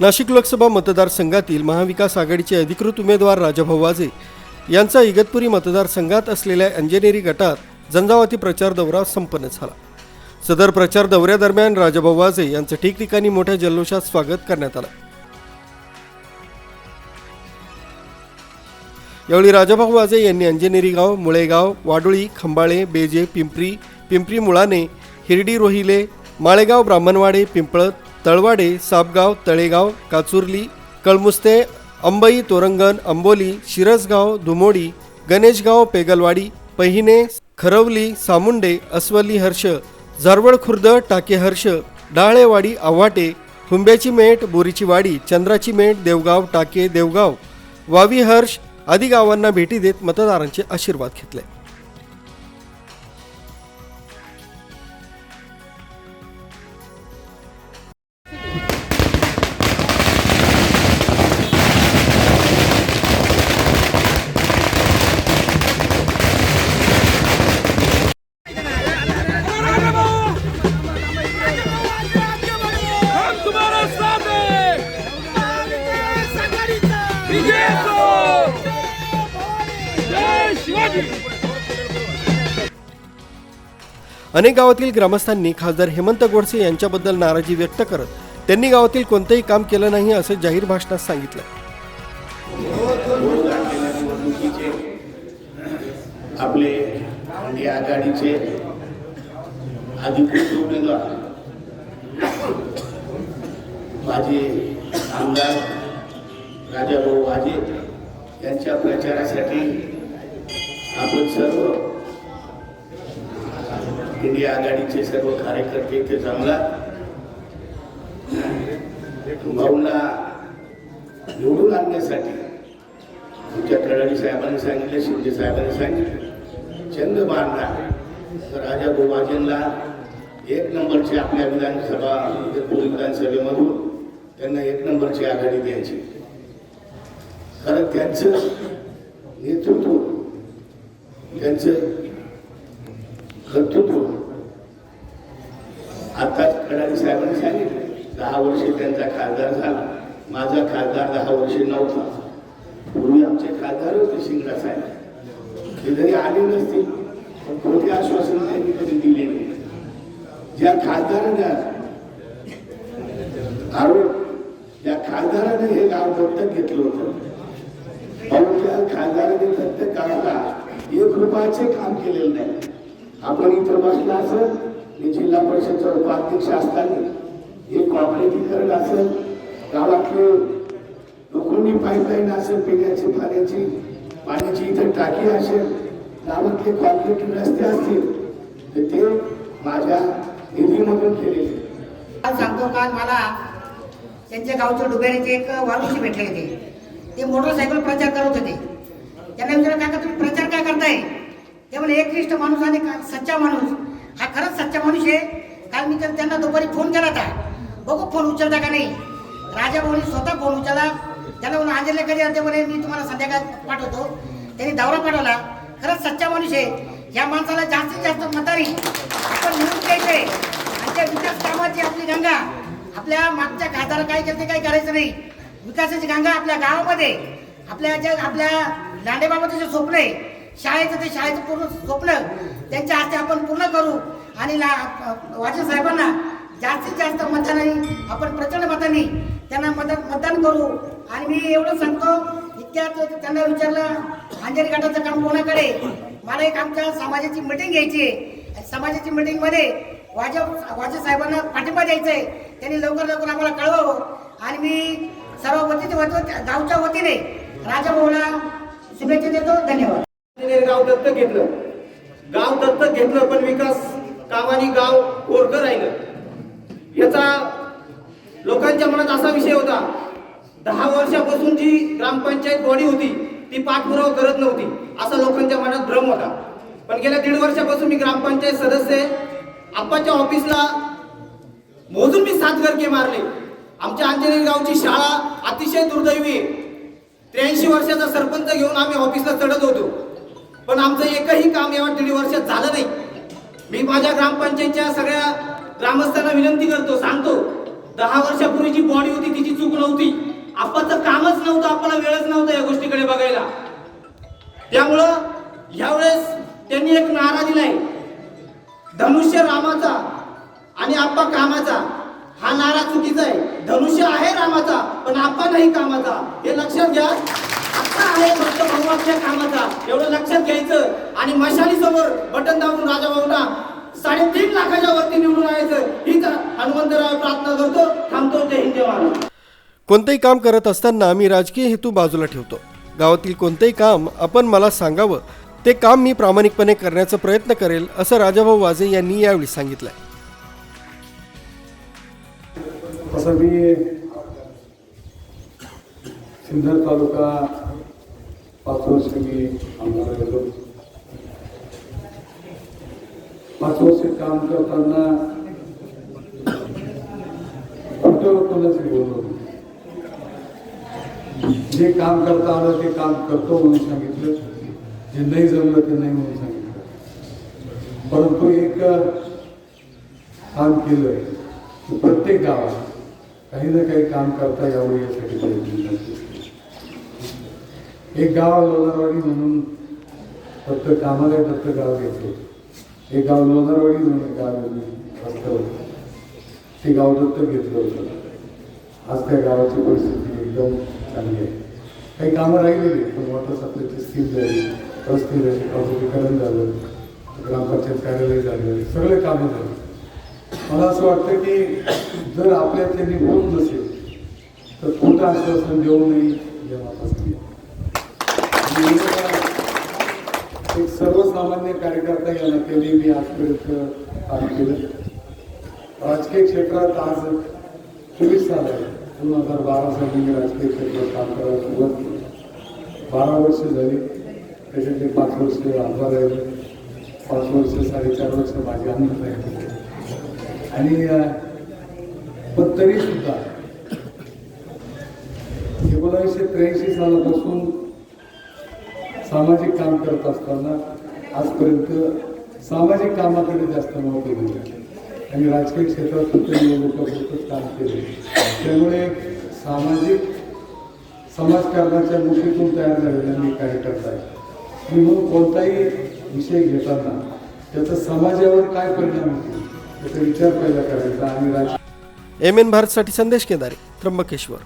नाशिक लोकसभा मतदारसंघातील महाविकास आघाडीचे अधिकृत उमेदवार राजाभाऊ वाजे यांचा इगतपुरी मतदारसंघात असलेल्या अंजनेरी गटात झंझावाती प्रचार दौरा संपन्न झाला. सदर प्रचार दौऱ्यादरम्यान राजाभाऊ वाजे यांचं ठिकठिकाणी मोठ्या जल्लोषात स्वागत करण्यात आलं. यावेळी राजाभाऊ वाजे यांनी अंजनेरी गाव मुळेगाव वाडोळी खंबाळे बेजे पिंपरी पिंपरी मुळाने हिरडी रोहिले माळेगाव ब्राह्मणवाडे पिंपळत तळवाडे सापगाव तळेगाव काचुर्ली कळमुस्ते अंबई तोरंगण अंबोली शिरसगाव धुमोडी गणेशगाव पेगलवाडी पहिने खरवली सामुंडे अस्वली हर्ष झारवड खुर्द टाके हर्ष डाळेवाडी आव्हाटे हुंब्याची मेट बोरीची वाडी चंद्राची मेट देवगाव टाके देवगाव वावी हर्ष आदी गावांना भेटी देत मतदारांचे आशीर्वाद घेतले. अनेक गावातील ग्रामस्थांनी खासदार हेमंत गोडसे यांच्याबद्दल नाराजी व्यक्त करत त्यांनी गावातील कोणतंही काम केलं नाही असं जाहीर भाषणात सांगितलं. आपले या आघाडीचे अधिकृत उमेदवार माझे आमदार राजाभाऊ वाजे यांच्या प्रचारासाठी आपण सर्व इंडिया आघाडीचे सर्व कार्यकर्ते इथे जमला. भाऊला निवडून आणण्यासाठी तुमच्या तळाडी साहेबांनी सांगितलं शिंदे साहेबांनी सांगितलं. चंद मारला तर राजा गोवाजींना एक नंबरची आपल्या विधानसभा म्हणजे विधानसभेमधून त्यांना एक नंबरची आघाडी द्यायची. कारण त्यांचं नेतृत्व त्यांचं कर्तृत्व. आताच खडारी साहेबांनी सांगितलं दहा वर्षे त्यांचा खासदार झाला. माझा खासदार दहा वर्षे नव्हता. पूर्वी आमचे खासदार होते शिंगडा साहेब. ते जरी आले नसतील पण कोणते आश्वासन त्यांनी कधी दिले नाही. ज्या खासदारांना आरोप त्या खासदाराने हे गाव दत्तक घेतलं होतं. पण त्या खासदाराने दत्तक गावाला एक रुपयाचे काम केलेलं नाही. आपण इतर बसला असेल मी जिल्हा परिषदचा उपाध्यक्ष असताना एक कॉपरेटीकरण असेल गावातले लोखंडी पाईपलाईन असेल पिण्याची पाण्याची पाण्याची इथं टाकी असेल गावातले कॉन्क्रीट रस्ते असतील तर ते माझ्या निधीमधून केलेले आज सांगतो काल मला त्यांच्या गावच्या डुबेरीचे एक वारुशी भेटले होते. ते मोटरसायकल प्रचार करत होते. त्यांना विचारलं काका तुम्ही प्रचार काय करताय? ते म्हणे एकनिष्ठ माणूस आणि का- सच्चा माणूस. हा खरंच सच्चा माणूस आहे? काल मी तर त्यांना दुपारी फोन केला होता. बघू फोन उचलता का नाही? राजा भाऊनी स्वतः फोन उचलला. त्याला म्हणून अंजली कधी ते म्हणे मी तुम्हाला संध्याकाळ पाठवतो. त्यांनी दौरा पाठवला. खरंच सच्चा माणूस आहे? या माणसाला जास्तीत जास्त मतारी आपण मिळून द्यायचंय आणि त्या विकास कामाची आपली गंगा. आपल्या मागच्या खासदार काय केलं ते काही करायचं नाही. विकासाची गंगा आपल्या गावामध्ये. आपल्या ज्या आपल्या लांडेबाबाचं जे स्वप्न आहे शाळेचं ते शाळेचं पूर्ण स्वप्न. त्यांच्या हस्ते आपण पूर्ण करू. आणि ला वाचन साहेबांना जास्तीत जास्त मतदानाने आपण प्रचंड मतांनी त्यांना मदत मतदान करू. आणि मी एवढं सांगतो इतक्यात त्यांना विचारलं अंजनी गटाचं काम कोणाकडे? मला एक आमच्या समाजाची मिटिंग घ्यायची आहे. समाजाची मीटिंगमध्ये वाजे साहेबांना पाठिंबा द्यायचा आहे त्यांनी लवकर लवकर आम्हाला कळवावं. आणि मी सर्व वतीने वती- गावच्या वतीने राजाभाऊला शुभेच्छा देतो धन्यवाद. गाव दत्तक घेतलं. गाव दत्तक घेतलं पण विकास कामाने गाव कोरकं राहिलं. याचा लोकांच्या मनात असा विषय होता दहा वर्षापासून जी ग्रामपंचायत बॉडी होती ती पाठपुरावा करत नव्हती असा लोकांच्या मनात भ्रम होता. पण गेल्या दीड वर्षापासून मी ग्रामपंचायत सदस्य आप्पाच्या ऑफिसला मोजून मी सात घरके मारले. आमच्या अंजनेर गावची शाळा अतिशय दुर्दैवी आहे. त्र्याऐंशी वर्षाचा सरपंच घेऊन आम्ही ऑफिसला चढत होतो. पण आमचं एकही काम या दीड वर्षात झालं नाही. मी माझ्या ग्रामपंचायतच्या सगळ्या ग्रामस्थांना विनंती करतो सांगतो दहा वर्षापूर्वी जी बॉडी होती तिची चूक नव्हती. आपलं कामच नव्हतं आपल्याला वेळच नव्हता या गोष्टीकडे बघायला. त्यामुळं यावेळेस त्यांनी एक नारा दिलाय धनुष्य रामाचा आणि आप्पा कामाचा हा नारा चुकीचा आहे. धनुष्य आहे रामाचा पण आप्पा नाही कामाचा. हे लक्षात घ्या. आप्पा आहे फक्त भगवानच्या कामाचा. एवढं लक्षात घ्यायचं. आणि मशाली समोर बटन दाबून राजा भाऊना साडेतीन लाखाच्या वरती निवडून यायचं हीच हनुमंतराव प्रार्थना करतो थांबतो जय हिंद कोणतंही काम करत असताना मी राजकीय हेतू बाजूला ठेवतो. गावातील कोणतंही काम आपण मला सांगावं ते काम मी प्रामाणिकपणे करण्याचा प्रयत्न करेल असं राजाभाऊ वाजे यांनी यावेळी सांगितलंय. तसं मी सिन्नर तालुका पाच वर्ष मी आमदार गेलो पाच वर्ष काम करताना कुठं कोणाचे बोललो? जे काम करता आलं ते काम करतो म्हणून सांगितलं. जे नाही जमलं ते नाही म्हणून सांगितलं. परंतु एक काम केलं. प्रत्येक गावात काही ना काही काम करता यावं यासाठी प्रयत्न एक गाव लोणारवाडी म्हणून फक्त कामाला फक्त गाव घ्यायचं एक गाव लोणारवाडी म्हणून गाव फक्त ते गाव दत्तक घेतलं होतं. आज त्या गावाची परिस्थिती एकदम चांगली आहे. काही कामं राहिलेली पण वॉटर सप्लायची स्कीम झाली. रस्ते झाले औद्योगिकरण झालं. ग्रामपंचायत कार्यालय झालं. सगळे कामं झाली. मला असं वाटतं की जर आपल्या त्यांनी होत नसेल तर खोटं आश्वासन देऊ नये एक सर्वसामान्य कार्यकर्ता या नात्याने मी आजपर्यंत काम केलं. राजकीय क्षेत्रात आज चोवीस साल आहे. दोन हजार बारा साली मी राजकीय क्षेत्रात काम करायला सुरुवात केली. बारा वर्ष झाली. त्याच्यातले पाच वर्ष आमदार राहिले पाच वर्ष साडेचार वर्ष माझे आमदार राहिले आणि पण तरी सुद्धा. एकोणावीसशे त्र्याऐंशी सालापासून सामाजिक काम करत असताना आजपर्यंत सामाजिक कामाकडे जास्त महत्त्व दिलं. आणि राजकीय क्षेत्रात फक्त निवडणुकापुरतंच काम केले. त्यामुळे सामाजिक समाजकारणाच्या गोष्टीतून तयार झालेला मी कार्यकर्ता आहे मी म्हणून कोणताही विषय घेताना त्याचा समाजावर काय परिणाम होतो? याचा विचार पहिला करायचा आणि एम एन भारतसाठी संदेश केदारे त्र्यंबकेश्वर.